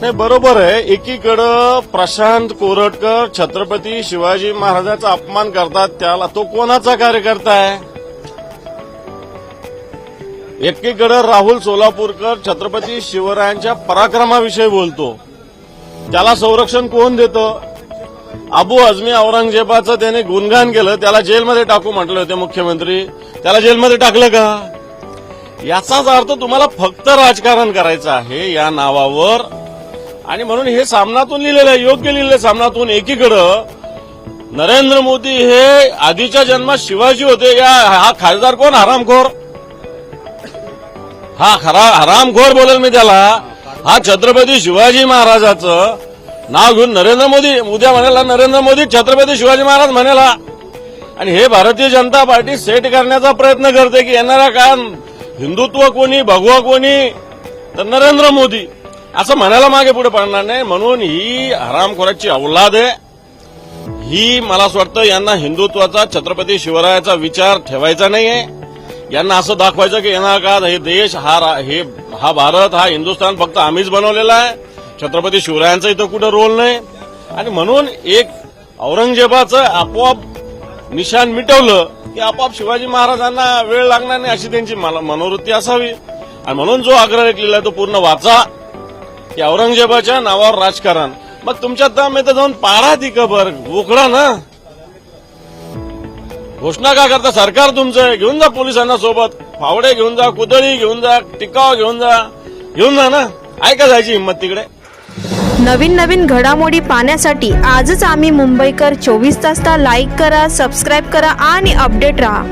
नाही बरोबर आहे. एकीकडं प्रशांत कोरटकर छत्रपती शिवाजी महाराजांचा अपमान करतात त्याला तो कोणाचा कार्यकर्ता आहे? एकीकडं राहुल सोलापूरकर छत्रपती शिवरायांच्या पराक्रमाविषयी बोलतो. त्याला संरक्षण कोण देतं? अबू अजमी औरंगजेबाचं त्याने गुणगान केलं त्याला जेलमध्ये टाकू म्हटले होते मुख्यमंत्री. त्याला जेलमध्ये टाकलं का? याचाच अर्थ तुम्हाला फक्त राजकारण करायचं आहे या नावावर आणि म्हणून हे सामनातून लिहिलेलं आहे योग्य लिहिलेलं सामनातून एकीकडं. नरेंद्र मोदी हे आधीच्या जन्मात शिवाजी होते. या हा खासदार कोण? हरामखोर हा खरा हरामखोर बोलेल मी त्याला. हा छत्रपती शिवाजी महाराजाचं नाव घेऊन नरेंद्र मोदी उद्या म्हणाला नरेंद्र मोदी छत्रपती शिवाजी महाराज म्हणाला आणि हे भारतीय जनता पार्टी सेट करण्याचा प्रयत्न करते की येणाऱ्या काळात हिंदुत्व कोणी भगवा कोणी तर नरेंद्र मोदी. असं म्हणायला मागे पुढे पडणार नाही. म्हणून ही हरामखोराची अवलाद आहे. ही मला असं वाटतं यांना हिंदुत्वाचा छत्रपती शिवरायाचा विचार ठेवायचा नाहीये. यांना असं दाखवायचं की येणार का? हे देश हा रा- हे हा भारत हा हिंदुस्थान फक्त आम्हीच बनवलेला आहे. छत्रपती शिवरायांचा इथं कुठं रोल नाही. आणि म्हणून एक औरंगजेबाचं आपोआप निशान मिटवलं की आपोआप शिवाजी महाराजांना वेळ लागणार नाही अशी त्यांची मला- मनोवृत्ती असावी. आणि म्हणून जो आग्रह केलेला आहे तो पूर्ण वाचा. की औरंगजेबाच्या नावावर राजकारण. मग तुमच्या दम इथं जाऊन पाडा ती कबर. उकडा ना. घोषणा का करता सरकार तुमचं घेऊन जा पोलिसांना सोबत. फावडे घेऊन जा कुदळी घेऊन जा टिकाव घेऊन जा. घेऊन जा ना. ऐका जायची हिंमत तिकडे. नवीन नवीन घडामोडी पाहण्यासाठी आजच आम्ही मुंबईकर चोवीस तासला लाईक करा सबस्क्राईब करा आणि अपडेट रहा.